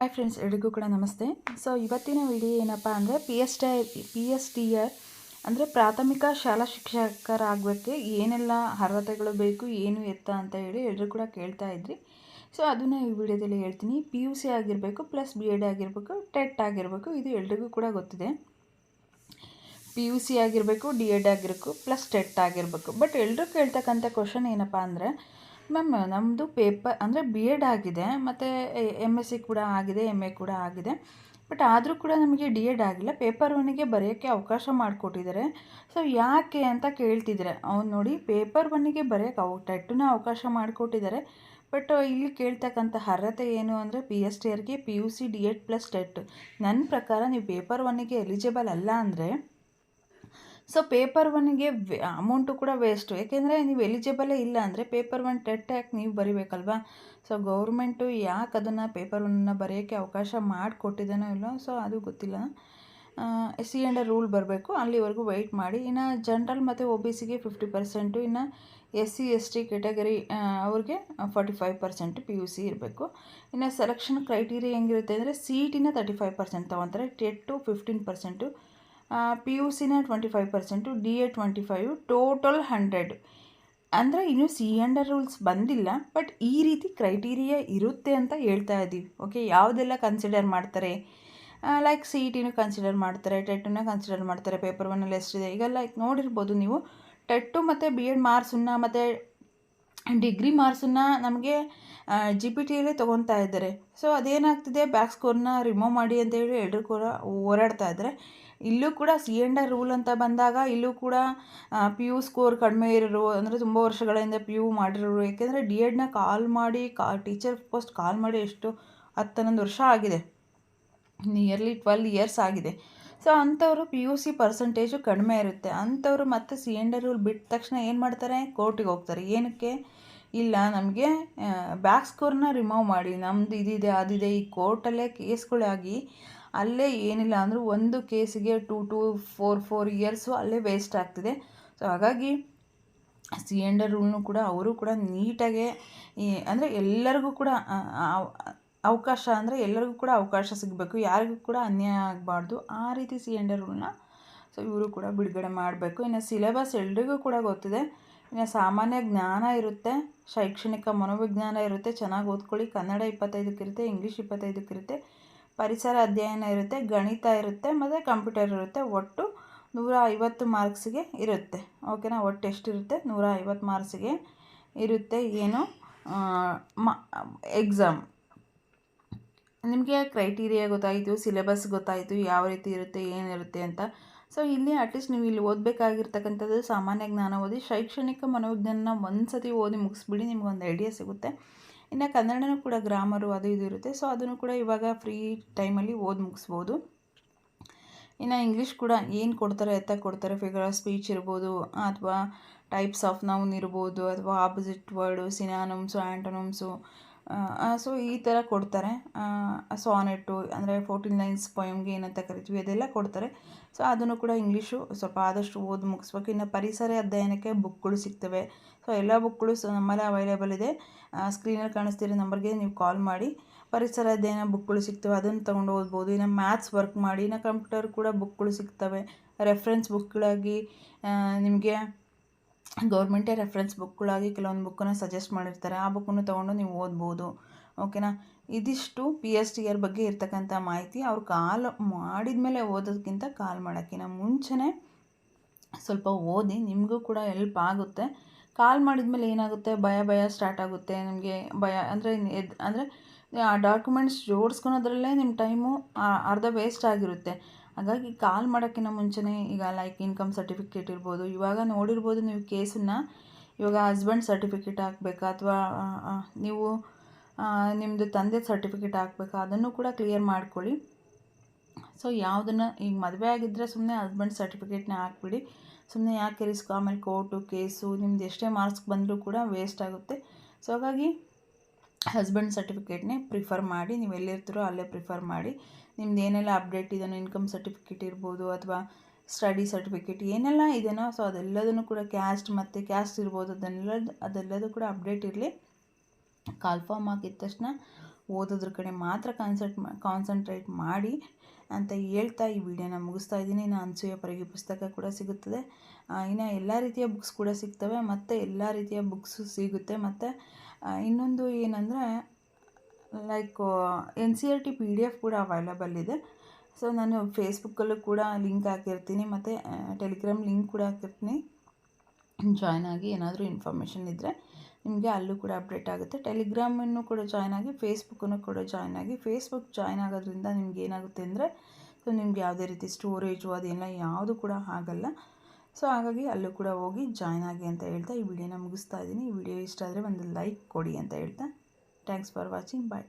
Hi friends ಎಲ್ರಿಗೂ ಕೂಡ ನಮಸ್ತೆ. ಸೊ ಇವತ್ತಿನ ವಿಡಿಯೋ ಏನಪ್ಪ ಅಂದರೆ P S T P S T R ಅಂದರೆ ಪ್ರಾಥಮಿಕ ಶಾಲಾ ಶಿಕ್ಷಕರಾಗಬೇಕು ಏನೆಲ್ಲ ಅರ್ಹತೆಗಳು ಬೇಕು, ಏನು ಎತ್ತ ಅಂತ ಹೇಳಿ ಎಲ್ಲರೂ ಕೂಡ ಕೇಳ್ತಾ ಇದ್ರಿ. ಸೊ ಅದನ್ನ ಈ ವಿಡಿಯೋದಲ್ಲಿ ಹೇಳ್ತೀನಿ. ಪಿ ಯು ಸಿ ಆಗಿರಬೇಕು ಪ್ಲಸ್ ಬಿ ಎಡ್ ಆಗಿರಬೇಕು ಟೆಟ್ ಆಗಿರಬೇಕು, ಇದು ಎಲ್ರಿಗೂ ಕೂಡ ಗೊತ್ತಿದೆ. ಪಿ ಯು ಸಿ ಆಗಿರಬೇಕು ಡಿ ಎಡ್ ಆಗಿರಬೇಕು ಪ್ಲಸ್ ಟೆಟ್ ಆಗಿರಬೇಕು. ಬಟ್ ಎಲ್ಲರೂ ಕೇಳ್ತಕ್ಕಂಥ ಕ್ವಶನ್ ಏನಪ್ಪ ಅಂದರೆ ಮ್ಯಾಮ್ ನಮ್ಮದು ಪೇಪರ್ ಅಂದರೆ ಬಿ ಎಡ್ ಆಗಿದೆ, ಮತ್ತು ಎಂ ಎಸ್ ಸಿ ಕೂಡ ಆಗಿದೆ ಎಂ ಎ ಕೂಡ ಆಗಿದೆ. ಬಟ್ ಆದರೂ ಕೂಡ ನಮಗೆ ಡಿ ಎಡ್ ಆಗಿಲ್ಲ. ಪೇಪರ್ ಒನ್ನಿಗೆ ಬರೆಯೋಕ್ಕೆ ಅವಕಾಶ ಮಾಡಿಕೊಟ್ಟಿದ್ದಾರೆ. ಸೊ ಯಾಕೆ ಅಂತ ಕೇಳ್ತಿದ್ದಾರೆ ಅವ್ನು ನೋಡಿ ಪೇಪರ್ ಒನ್ನಿಗೆ ಬರೆಯೋಕೆ ಅವ ಟೆಟ್ಟನ್ನ ಅವಕಾಶ ಮಾಡಿಕೊಟ್ಟಿದ್ದಾರೆ. ಬಟ್ ಇಲ್ಲಿ ಕೇಳ್ತಕ್ಕಂಥ ಅರ್ಹತೆ ಏನು ಅಂದರೆ P S T ಆರ್ಗೆ P U C D Ed plus TET ನನ್ನ ಪ್ರಕಾರ ನೀವು ಪೇಪರ್ ಒನ್ನಿಗೆ ಎಲಿಜಿಬಲ್ ಅಲ್ಲ ಅಂದರೆ ಸೊ ಪೇಪರ್ ಒನ್ಗೆ ಅಮೌಂಟು ಕೂಡ ವೇಸ್ಟು ಏಕೆಂದರೆ ನೀವು ಎಲಿಜಿಬಲೇ ಇಲ್ಲ ಅಂದರೆ ಪೇಪರ್ ಒನ್ ಟೆಟ್ ಯಾಕೆ ನೀವು ಬರಿಬೇಕಲ್ವಾ? ಸೊ ಗೌರ್ಮೆಂಟು ಯಾಕೆ ಅದನ್ನು ಪೇಪರ್ ಒನ್ನ ಬರೆಯೋಕ್ಕೆ ಅವಕಾಶ ಮಾಡಿಕೊಟ್ಟಿದ್ದೇನೋ ಇಲ್ಲೋ ಸೊ ಅದು ಗೊತ್ತಿಲ್ಲ. ಎಸ್ ಸಿ ಅಂಡ್ ರೂಲ್ ಬರಬೇಕು. ಅಲ್ಲಿವರೆಗೂ ವೆಯ್ಟ್ ಮಾಡಿ. ಇನ್ನು ಜನ್ರಲ್ ಮತ್ತು ಒ ಬಿ ಸಿಗೆ ಫಿಫ್ಟಿ ಪರ್ಸೆಂಟು ಇನ್ನು S C S T category ಅವ್ರಿಗೆ forty five percent P U C ಇರಬೇಕು. ಇನ್ನು ಸೆಲೆಕ್ಷನ್ ಕ್ರೈಟೀರಿಯಾ ಹೆಂಗಿರುತ್ತೆ ಅಂದರೆ ಸೀಟಿನ thirty five percent ತೊಗೊತಾರೆ. TET fifteen percent P U ಸಿನ twenty five percent D A twenty five total hundred ಅಂದರೆ ಇನ್ನೂ ಸಿ ಅಂಡರ್ ರೂಲ್ಸ್ ಬಂದಿಲ್ಲ ಬಟ್ ಈ ರೀತಿ ಕ್ರೈಟೀರಿಯಾ ಇರುತ್ತೆ ಅಂತ ಹೇಳ್ತಾ ಇದ್ದೀವಿ ಓಕೆ ಯಾವುದೆಲ್ಲ ಕನ್ಸಿಡರ್ ಮಾಡ್ತಾರೆ? ಲೈಕ್ ಸಿ ಇ ಟಿನೂ ಕನ್ಸಿಡರ್ ಮಾಡ್ತಾರೆ ಟೆಟ್ಟನ್ನ ಕನ್ಸಿಡರ್ ಮಾಡ್ತಾರೆ ಪೇಪರ್ ಒನ್ನಲ್ಲಿ ಎಷ್ಟಿದೆ? ಈಗ ಲೈಕ್ ನೋಡಿರ್ಬೋದು ನೀವು ಟೆಟ್ಟು ಮತ್ತು ಬಿ ಎಡ್ ಮಾರ್ಕ್ಸನ್ನ ಮತ್ತು ಡಿಗ್ರಿ ಮಾರ್ಕ್ಸನ್ನು ನಮಗೆ ಜಿ ಪಿ ಟಿಯಲ್ಲೇ ತೊಗೊತಾ ಇದ್ದಾರೆ. ಸೊ ಅದೇನಾಗ್ತಿದೆ? ಬ್ಯಾಕ್ ಸ್ಕೋರ್ನ ರಿಮೂವ್ ಮಾಡಿ ಅಂತ ಹೇಳಿ ಎಲ್ಲರೂ ಕೂಡ ಹೋರಾಡ್ತಾ ಇದ್ದಾರೆ. ಇಲ್ಲೂ ಕೂಡ ಸಿ ಎಂಡ್ ಆರ್ ರೂಲ್ ಅಂತ ಬಂದಾಗ ಇಲ್ಲೂ ಕೂಡ ಪಿ ಯು ಸ್ಕೋರ್ ಕಡಿಮೆ ಇರೋರು, ಅಂದರೆ ತುಂಬ ವರ್ಷಗಳಿಂದ ಪಿ ಯು ಮಾಡಿರೋರು, ಏಕೆಂದರೆ ಡಿ ಎಡ್ನ ಕಾಲ್ ಮಾಡಿ, ಕಾ ಟೀಚರ್ ಪೋಸ್ಟ್ ಕಾಲ್ ಮಾಡಿ ಎಷ್ಟು ಹತ್ತು ಹನ್ನೊಂದು ವರ್ಷ ಆಗಿದೆ. ನಿಯರ್ಲಿ ಟ್ವೆಲ್ ಇಯರ್ಸ್ ಆಗಿದೆ. ಸೊ ಅಂಥವರು ಪಿ ಯು ಸಿ ಪರ್ಸೆಂಟೇಜು ಕಡಿಮೆ ಇರುತ್ತೆ. ಅಂಥವರು ಮತ್ತೆ ಸಿ ಎಂಡ್ ರೂಲ್ ಬಿಟ್ಟ ತಕ್ಷಣ ಏನು ಮಾಡ್ತಾರೆ? ಕೋರ್ಟಿಗೆ ಹೋಗ್ತಾರೆ. ಏನಕ್ಕೆ? ಇಲ್ಲ, ನಮಗೆ ಬ್ಯಾಕ್ ಸ್ಕೋರ್ನ ರಿಮೂವ್ ಮಾಡಿ. ನಮ್ಮದು ಇದಿದೆ, ಅದಿದೆ ಈ ಕೋರ್ಟಲ್ಲೇ ಕೇಸ್ಗಳಾಗಿ ಅಲ್ಲೇ ಏನಿಲ್ಲ ಅಂದರೂ ಒಂದು ಕೇಸಿಗೆ two to four four years ಅಲ್ಲೇ ವೇಸ್ಟ್ ಆಗ್ತಿದೆ. ಸೊ ಹಾಗಾಗಿ ಸಿ ಎಂಡರ್ ರೂಲ್ನು ಕೂಡ, ಅವರು ಕೂಡ ನೀಟಾಗೆ ಅಂದರೆ ಎಲ್ಲರಿಗೂ ಕೂಡ ಅವಕಾಶ ಅಂದರೆ ಎಲ್ಲರಿಗೂ ಕೂಡ ಅವಕಾಶ ಸಿಗಬೇಕು, ಯಾರಿಗೂ ಕೂಡ ಅನ್ಯಾಯ ಆಗಬಾರ್ದು. ಆ ರೀತಿ ಸಿ ಎಂಡರ್ ರೂಲ್ನ ಸೊ ಇವರು ಕೂಡ ಬಿಡುಗಡೆ ಮಾಡಬೇಕು. ಇನ್ನು ಸಿಲೆಬಸ್ ಎಲ್ರಿಗೂ ಕೂಡ ಗೊತ್ತಿದೆ. ಇನ್ನು ಸಾಮಾನ್ಯ ಜ್ಞಾನ ಇರುತ್ತೆ, ಶೈಕ್ಷಣಿಕ ಮನೋವಿಜ್ಞಾನ ಇರುತ್ತೆ, ಚೆನ್ನಾಗಿ ಓದ್ಕೊಳ್ಳಿ. ಕನ್ನಡ ಇಪ್ಪತ್ತೈದಕ್ಕಿರುತ್ತೆ ಇಂಗ್ಲೀಷ್ ಇಪ್ಪತ್ತೈದಕ್ಕಿರುತ್ತೆ ಪರಿಸರ ಅಧ್ಯಯನ ಇರುತ್ತೆ, ಗಣಿತ ಇರುತ್ತೆ, ಮತ್ತು ಕಂಪ್ಯೂಟರ್ ಇರುತ್ತೆ. ಒಟ್ಟು ನೂರ ಐವತ್ತು ಮಾರ್ಕ್ಸಿಗೆ ಇರುತ್ತೆ. ಓಕೆನಾ ಒಟ್ಟು ಎಷ್ಟಿರುತ್ತೆ? ನೂರ ಐವತ್ತು ಮಾರ್ಕ್ಸಿಗೆ ಇರುತ್ತೆ. ಏನು? ಮ ಎಕ್ಸಾಮ್ ನಿಮಗೆ ಕ್ರೈಟೀರಿಯಾ ಗೊತ್ತಾಯಿತು, ಸಿಲೆಬಸ್ ಗೊತ್ತಾಯಿತು, ಯಾವ ರೀತಿ ಇರುತ್ತೆ ಏನಿರುತ್ತೆ ಅಂತ. ಸೊ ಇಲ್ಲಿ ಅಟ್ಲೀಸ್ಟ್ ನೀವು ಇಲ್ಲಿ ಓದಬೇಕಾಗಿರ್ತಕ್ಕಂಥದ್ದು ಸಾಮಾನ್ಯ ಜ್ಞಾನ ಓದಿ, ಶೈಕ್ಷಣಿಕ ಮನೋವಿಜ್ಞಾನ ಒಂದು ಸತಿ ಓದಿ ಮುಗಿಸ್ಬಿಡಿ ನಿಮಗೊಂದು ಐಡಿಯಾ ಸಿಗುತ್ತೆ. ಇನ್ನು ಕನ್ನಡನೂ ಕೂಡ ಗ್ರಾಮರು ಅದು ಇದು ಇರುತ್ತೆ. ಸೊ ಅದನ್ನು ಕೂಡ ಇವಾಗ ಫ್ರೀ ಟೈಮಲ್ಲಿ ಓದಿ ಮುಗಿಸ್ಬೋದು. ಇನ್ನು ಇಂಗ್ಲೀಷ್ ಕೂಡ ಏನು ಕೊಡ್ತಾರೆ, ಎತ್ತ ಕೊಡ್ತಾರೆ ಫಿಗರ್ ಆಫ್ ಸ್ಪೀಚ್ ಇರ್ಬೋದು, ಅಥವಾ ಟೈಪ್ಸ್ ಆಫ್ ನೌನ್ ಇರ್ಬೋದು, ಅಥವಾ opposite word synonyms antonyms so ಈ ಥರ ಕೊಡ್ತಾರೆ. ಸಾನೆಟ್ಟು ಅಂದರೆ ಫೋರ್ಟೀನ್ ಲೈನ್ಸ್ ಪೊಯಮ್ಗೆ ಏನಂತ ಕರಿತೀವಿ, ಅದೆಲ್ಲ ಕೊಡ್ತಾರೆ. ಸೊ ಅದನ್ನು ಕೂಡ ಇಂಗ್ಲೀಷು ಸ್ವಲ್ಪ ಆದಷ್ಟು ಓದಿ ಮುಗಿಸ್ಬೇಕು. ಇನ್ನು ಪರಿಸರ ಅಧ್ಯಯನಕ್ಕೆ ಬುಕ್ಗಳು ಸಿಗ್ತವೆ. ಸೊ ಎಲ್ಲ ಬುಕ್ಗಳು ಸೊ, ನಮ್ಮಲ್ಲೇ ಅವೈಲೇಬಲ್ ಇದೆ. ಸ್ಕ್ರೀನಲ್ಲಿ ಕಾಣಿಸ್ತಿರೋ ನಂಬರ್ಗೆ ನೀವು ಕಾಲ್ ಮಾಡಿ. ಪರಿಸರ ಅಧ್ಯಯನ ಬುಕ್ಗಳು ಸಿಗ್ತವೆ, ಅದನ್ನು ತೊಗೊಂಡು ಓದ್ಬೋದು. ಇನ್ನು ಮ್ಯಾಥ್ಸ್ ವರ್ಕ್ ಮಾಡಿ. ಇನ್ನು ಕಂಪ್ಯೂಟರ್ ಕೂಡ ಬುಕ್ಗಳು ಸಿಗ್ತವೆ. ರೆಫ್ರೆನ್ಸ್ ಬುಕ್ಗಳಾಗಿ ನಿಮಗೆ ಗೌರ್ಮೆಂಟೇ ರೆಫ್ರೆನ್ಸ್ ಬುಕ್ಗಳಾಗಿ ಕೆಲವೊಂದು ಬುಕ್ಕನ್ನು ಸಜೆಸ್ಟ್ ಮಾಡಿರ್ತಾರೆ. ಆ ಬುಕ್ಕನ್ನು ತೊಗೊಂಡು ನೀವು ಓದ್ಬೋದು. ಓಕೆನಾ ಇದಿಷ್ಟು ಪಿ ಟಿ ಆರ್ ಬಗ್ಗೆ ಇರ್ತಕ್ಕಂಥ ಮಾಹಿತಿ. ಅವ್ರು ಕಾಲ್ ಮಾಡಿದ ಮೇಲೆ ಓದೋದಕ್ಕಿಂತ ಕಾಲ್ ಮಾಡೋಕ್ಕಿಂತ ಮುಂಚೆನೇ ಸ್ವಲ್ಪ ಓದಿ ನಿಮಗೂ ಕೂಡ ಎಲ್ಪ್ ಆಗುತ್ತೆ. ಕಾಲ್ ಮಾಡಿದ ಮೇಲೆ ಏನಾಗುತ್ತೆ? ಭಯ ಭಯ ಸ್ಟಾರ್ಟ್ ಆಗುತ್ತೆ. ನಿಮಗೆ ಭಯ ಅಂದರೆ ಎದ್ ಅಂದರೆ ಆ ಡಾಕ್ಯುಮೆಂಟ್ಸ್ ಜೋಡಿಸ್ಕೊಳೋದ್ರಲ್ಲೇ ನಿಮ್ಮ ಟೈಮು ಅರ್ಧ ವೇಸ್ಟ್ ಆಗಿರುತ್ತೆ. ಹಾಗಾಗಿ ಕಾಲ್ ಮಾಡೋಕ್ಕಿಂತ ಮುಂಚೆನೇ ಈಗ ಲೈಕ್ ಇನ್ಕಮ್ ಸರ್ಟಿಫಿಕೇಟ್ ಇರ್ಬೋದು. ಇವಾಗ ನೋಡಿರ್ಬೋದು ನೀವು ಕೇಸನ್ನು ಇವಾಗ ಹಸ್ಬೆಂಡ್ ಸರ್ಟಿಫಿಕೇಟ್ ಹಾಕ್ಬೇಕಾ ಅಥವಾ ನೀವು ನಿಮ್ಮದು ತಂದೆ ಸರ್ಟಿಫಿಕೇಟ್ ಹಾಕ್ಬೇಕಾ ಅದನ್ನು ಕೂಡ ಕ್ಲಿಯರ್ ಮಾಡ್ಕೊಳ್ಳಿ. ಸೊ ಯಾವುದನ್ನು, ಈಗ ಮದುವೆ ಆಗಿದ್ದರೆ ಸುಮ್ಮನೆ ಹಸ್ಬೆಂಡ್ ಸರ್ಟಿಫಿಕೇಟ್ನ ಹಾಕ್ಬಿಡಿ. ಸುಮ್ಮನೆ ಯಾಕೆ ರಿಸ್ಕ್ ಆಮೇಲೆ ಕೋರ್ಟು ಕೇಸು ನಿಮ್ದು ಎಷ್ಟೇ ಮಾರ್ಕ್ಸ್ ಬಂದರೂ ಕೂಡ ವೇಸ್ಟ್ ಆಗುತ್ತೆ. ಸೊ ಹಾಗಾಗಿ ಹಸ್ಬೆಂಡ್ ಸರ್ಟಿಫಿಕೇಟ್ನೇ ಪ್ರಿಫರ್ ಮಾಡಿ, ನೀವು ಎಲ್ಲಿರ್ತೀರೋ ಅಲ್ಲೇ ಪ್ರಿಫರ್ ಮಾಡಿ. ನಿಮ್ದು ಏನೆಲ್ಲ ಅಪ್ಡೇಟ್ ಇದೆಯೋ ಇನ್ಕಮ್ ಸರ್ಟಿಫಿಕೇಟ್ ಇರ್ಬೋದು ಅಥವಾ ಸ್ಟಡಿ ಸರ್ಟಿಫಿಕೇಟ್ ಏನೆಲ್ಲ ಇದೆಯೋ ಸೊ ಅದೆಲ್ಲದನ್ನು ಕೂಡ ಕ್ಯಾಸ್ಟ್ ಮತ್ತು ಕ್ಯಾಸ್ಟ್ ಇರ್ಬೋದು. ಅದನ್ನೆಲ್ಲ, ಅದೆಲ್ಲದೂ ಕೂಡ ಅಪ್ಡೇಟ್ ಇರಲಿ. ಕಾಲ್ಫಾರ್ಮ್ ಹಾಕಿದ ತಕ್ಷಣ ಓದೋದ್ರ ಕಡೆ ಮಾತ್ರ ಕಾನ್ಸಂಟ್ ಕಾನ್ಸಂಟ್ರೇಟ್ ಮಾಡಿ ಅಂತ ಹೇಳ್ತಾ ಈ ವಿಡಿಯೋನ ಮುಗಿಸ್ತಾ ಇದ್ದೀನಿ. ಇನ್ನು ಅನ್ಸೂಯ ಪರಗಿ ಪುಸ್ತಕ ಕೂಡ ಸಿಗುತ್ತದೆ. ಇನ್ನು ಎಲ್ಲ ರೀತಿಯ ಬುಕ್ಸ್ ಕೂಡ ಸಿಗ್ತವೆ. ಮತ್ತು ಎಲ್ಲ ರೀತಿಯ ಬುಕ್ಸು ಸಿಗುತ್ತೆ. ಮತ್ತು ಇನ್ನೊಂದು ಏನಂದರೆ like N C R T P D F ಕೂಡ ಅವೈಲಬಲ್ ಇದೆ. ಸೊ ನಾನು ಫೇಸ್ಬುಕ್ಕಲ್ಲೂ ಕೂಡ ಲಿಂಕ್ ಹಾಕಿರ್ತೀನಿ, ಮತ್ತು ಟೆಲಿಗ್ರಾಮ್ ಲಿಂಕ್ ಕೂಡ ಹಾಕಿರ್ತೀನಿ. ಜಾಯ್ನ್ ಆಗಿ ಏನಾದರೂ ಇನ್ಫಾರ್ಮೇಷನ್ ಇದ್ದರೆ ನಿಮಗೆ ಅಲ್ಲೂ ಕೂಡ ಅಪ್ಡೇಟ್ ಆಗುತ್ತೆ. ಟೆಲಿಗ್ರಾಮನ್ನು ಕೂಡ ಜಾಯ್ನ್ ಆಗಿ ಫೇಸ್ಬುಕ್ಕನ್ನು ಕೂಡ ಜಾಯ್ನ್ ಆಗಿ ಫೇಸ್ಬುಕ್ ಜಾಯ್ನ್ ಆಗೋದ್ರಿಂದ ನಿಮ್ಗೆ ಏನಾಗುತ್ತೆ ಅಂದರೆ ಸೊ ನಿಮ್ಗೆ ಯಾವುದೇ ರೀತಿ ಸ್ಟೋರೇಜು ಅದೆಲ್ಲ ಯಾವುದು ಕೂಡ ಆಗಲ್ಲ. ಸೊ ಹಾಗಾಗಿ ಅಲ್ಲೂ ಕೂಡ ಹೋಗಿ ಜಾಯ್ನ್ ಆಗಿ ಅಂತ ಹೇಳ್ತಾ ಈ ವಿಡಿಯೋನ ಮುಗಿಸ್ತಾ ಇದ್ದೀನಿ. ಈ ವಿಡಿಯೋ ಇಷ್ಟ ಆದರೆ ಒಂದು ಲೈಕ್ ಕೊಡಿ ಅಂತ ಹೇಳ್ತಾ. Thanks for watching bye